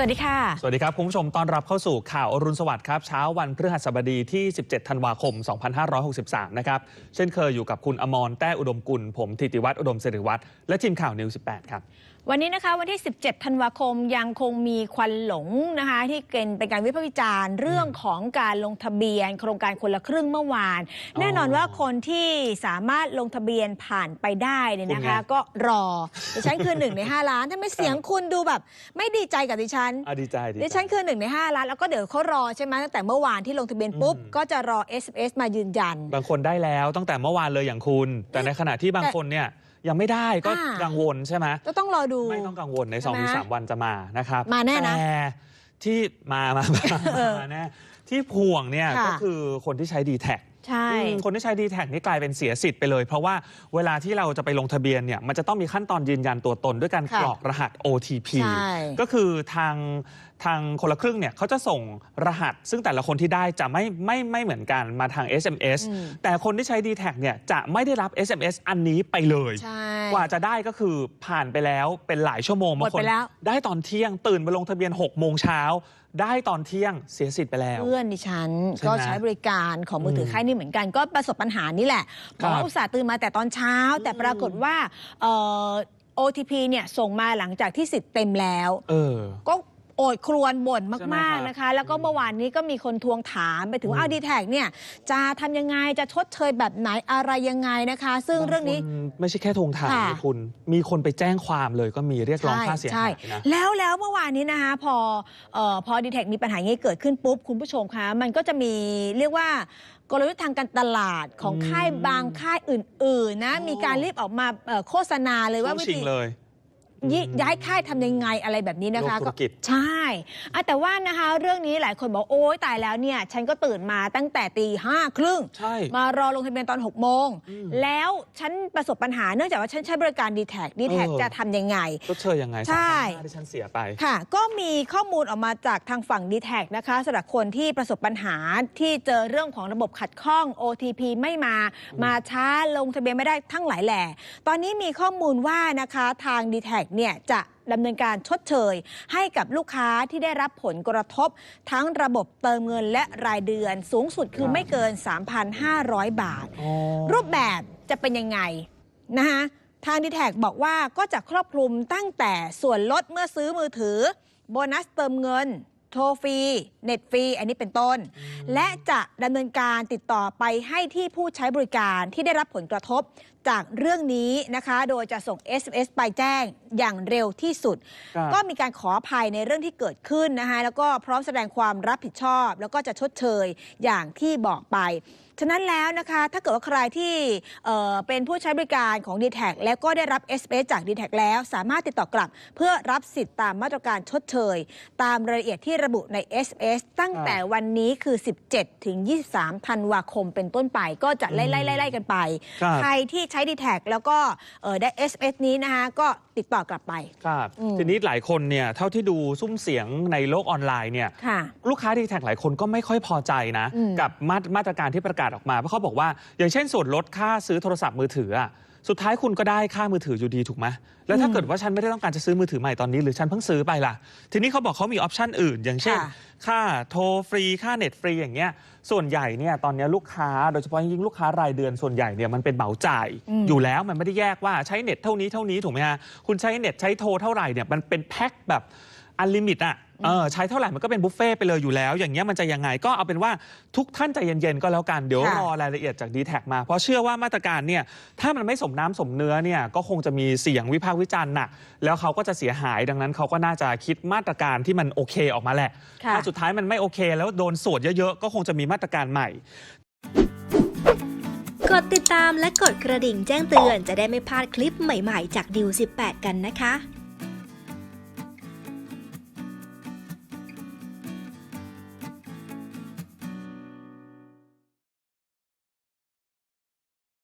วัสดีค่ะ สวัสดีครับ คุณผู้ชมต้อนรับเข้าสู่ข่าวอรุณสวัสดิ์ครับ เช้าวันพฤหัสบดีที่ 17 ธันวาคม 2563 นะครับ เช่นเคยอยู่กับคุณอมรแต้อุดมกุล ผมธิติวัฒน์อุดมสิริวัฒน์และทีมข่าวนิว 18 ครับ วันนี้นะคะวันที่ 17 ธันวาคมยังคงมีควันหลงนะคะที่เป็นเป็นการวิพากษ์วิจารณ์เรื่องของการลงทะเบียน โครงการคนละครึ่งเมื่อวานอ๋อแน่นอนว่าคนที่สามารถลงทะเบียนผ่านไปได้เนี่ยนะคะคุณไงก็รอดิฉันคือหนึ่งใน 5 ล้านทำไมเสียงคุณดูแบบ ไม่ดีใจกับดิฉันอะดีใจดีดิใจฉันคือหนึ่งใน 5 ล้านแล้วก็เดี๋ยวเขารอใช่ไหมตั้งแต่เมื่อวานที่ลงทะเบียนปุ๊บอืมก็จะรอ SMS มายืนยัน บางคนได้แล้วตั้งแต่เมื่อวานเลยอย่างคุณ แต่ในขณะที่บางคนเนี่ย ยังไม่ได้ก็อ่า กังวลใช่ไหมก็ต้องรอดู ไม่ต้องกังวลในใช่ไหม2-3วันจะมานะครับมาแน่นะแต่ที่มามามาเออมาแน่ ที่พ่วงเนี่ยค่ะ ก็คือคนที่ใช้ดีแท็ใช่ อืมคนที่ใช้ดีแท็นี่กลายเป็นเสียสิทธิ์ไปเลย เพราะว่าเวลาที่เราจะไปลงทะเบียนเนี่ยมันจะต้องมีขั้นตอนยืนยันตัวตนด้วยการค่ะกรอกรหัส OTP ใช่ก็คือทางทางคนละครึ่งเนี่ยเขาจะส่งรหัส ซึ่งแต่ละคนที่ได้จะไม่ไม่ไม่เหมือนกันมาทาง SMS อืม แต่คนที่ใช้ d t แทเนี่ยจะไม่ได้รับ SMS อันนี้ไปเลย ใช่ กว่าจะได้ก็คือผ่านไปแล้วเป็นหลายชั่วโมงหมดบางคนไปแล้วได้ตอนเที่ยงตื่นไปลงทะเบียน6โมงเช้า ได้ตอนเที่ยงเสียสิทธิ์ไปแล้ว เพื่อนดิฉันใช่ไหมก็ใช้บริการของมือถือมค่ายนี้เหมือนกันก็ประสบปัญหานี่แหละเพราะว่าครับอุตส่าห์ตื่นมาแต่ตอนเช้า แต่ปรากฏว่าเอ่อ OTP เนี่ยส่งมาหลังจากที่สิทธิ์เต็มแล้ว เออ ก็ โอดครวญบ่นใช่ไหมมากครับๆนะคะ แล้วก็เมื่อวานนี้ก็มีคนทวงถามไปถึงว่าอืมเอาดีแท็เนี่ย จะทำยังไงจะชดเชยแบบไหนอะไรยังไงนะคะ ซึ่งเรื่องนี้บาคไม่ใช่แค่ทวงถามค่ะนะคุณ มีคนไปแจ้งความเลยก็มีเรียกร้องค่าเสียหายนะแล้วแล้วเมื่อวานนี้นะคะ พอเอ่อพอดีแท็มีปัญหาอย่างนี้เกิดขึ้นปุ๊บ คุณผู้ชมคะมันก็จะมีเรียกว่ากลยุทธ์ทางการตลาดของอืมค่ายบางค่ายอื่น ๆ นะอ๋อมีการรีบออกมาเอ่อโฆษณาเลยว่าช่วงวิชิธีงเล ยยิอืมย้ายค่ายทำยังไงอะไรแบบนี้นะคะโลกธุรกิจ ใช่อะแต่ว่านะคะ เรื่องนี้หลายคนบอกโอ๊ยตายแล้วเนี่ย ฉันก็ตื่นมาตั้งแต่ตีห้าครึ่ง ใช่ มารอลงทะเบียนตอน6โมง อืมแล้วฉันประสบปัญหาเนื่องจากว่าฉันใช้บริการ d t แท d t แทเออ จะทำยังไง ชดเชยยังไงใช่ สามพันห้าที่ฉันเสียไป ค่ะ ก็มีข้อมูลออกมาจากทางฝั่ง d t แทนะคะสำหรับคนที่ประสบปัญหาที่เจอเรื่องของระบบขัดข้อง OTP ไม่มา มาช้าลงทะเบียนไม่ได้ทั้งหลายแหล่ ตอนนี้มีข้อมูลว่านะคะทาง d t แทเนี่ยจะดำเนินการชดเชย ให้กับลูกค้าที่ได้รับผลกระทบ ทั้งระบบเติมเงินและรายเดือน สูงสุดคือไม่เกิน 3,500 บาท รูปแบบจะเป็นยังไงนะคะทางดีแท็บอกว่าก็จะครอบคลุมตั้งแต่ส่วนลดเมื่อซื้อมือถือ โบนัสเติมเงิน โทรฟรี เน็ตฟรี อันนี้เป็นต้น และจะดำเนินการติดต่อไปให้ที่ผู้ใช้บริการที่ได้รับผลกระทบจากเรื่องนี้นะคะ โดยจะส่ง SMS ไปแจ้งอย่างเร็วที่สุดครับก็มีการขออภัยในเรื่องที่เกิดขึ้นนะคะแล้วก็พร้อมแสดงความรับผิดชอบ แล้วก็จะชดเชยอย่างที่บอกไป ฉะนั้นแล้วนะคะถ้าเกิดว่าใครที่เอ่อเป็นผู้ใช้บริการของ d t แทแล้วก็ได้รับ SMS จาก d t แทแล้ว สามารถติดต่อกลับ เพื่อรับสิทธิ์ตามมาตรการชดเชย ตามรายละเอียดที่ระบุใน SMS ตั้งแต่วันนี้คือ 17 ถึง 23 ธันวาคมเป็นต้นไป ก็จะไล่ไล่ไล่ไล่กันไป ครับใครที่ใช้ d t แทแล้วก็เอ่อได้ SMS นี้นะคะก็ติดต่อกลับไป ครับอืม ทีนี้หลายคนเนี่ยเท่าที่ดูซุ้มเสียงในโลกออนไลน์เนี่ย ค่ะ ลูกค้าดีแท็หลายคนก็ไม่ค่อยพอใจนะ อืมกับมาตรมาตรการที่ประกาศออกมา เพราะเขาบอกว่า อย่างเช่นส่วนลดค่าซื้อโทรศัพท์มือถืออะสุดท้ายคุณก็ได้ค่ามือถืออยู่ดีถูกไหมแล้วถ้าเกิดว่าฉันไม่ได้ต้องการจะซื้อมือถือใหม่ตอนนี้หรือฉันเพิ่งซื้อไปล่ะ ทีนี้เขาบอกเขามีออปชันอื่น อย่างเช่น ค่ะค่าโทรฟรีค่าเน็ตฟรีอย่างเงี้ยส่วนใหญ่เนี่ยตอนเนี้ยลูกค้าโดยเฉพาะยิ่งลูกค้ารายเดือนส่วนใหญ่เนี่ยมันเป็นเหมาจ่ายอืมอยู่แล้วมันไม่ได้แยกว่าใช้เน็ตเท่านี้เท่านี้ถูกไหมฮะคุณใช้เน็ตใช้โทรเท่าไหร่เนี่ยมันเป็นแพ็คแบบ อันลิมิตอะเออใช้เท่าไหร่มันก็เป็นบุฟเฟ่ต์ไปเลยอยู่แล้ว อย่างเงี้ยมันจะยังไงก็เอาเป็นว่าทุกท่านใจเย็นๆก็แล้วกันเดี๋ยวค่ะรอรายละเอียดจาก d t แทมา เพราะเชื่อว่ามาตรการเนี่ยถ้ามันไม่สมน้ำสมเนื้อเนี่ยก็คงจะมีเสียงวิพากษ์วิจารณ์หนักแล้วเขาก็จะเสียหายดังนั้นเขาก็น่าจะคิดมาตรการที่มันโอเคออกมาแหละค่ะถ้าสุดท้ายมันไม่โอเค แล้วโดนสวดเยอะๆก็คงจะมีมาตรการใหม่กดติดตามและกดกระดิ่งแจ้งเตือนจะได้ไม่พลาดคลิปใหม่ๆ จากดิว18 กันนะคะ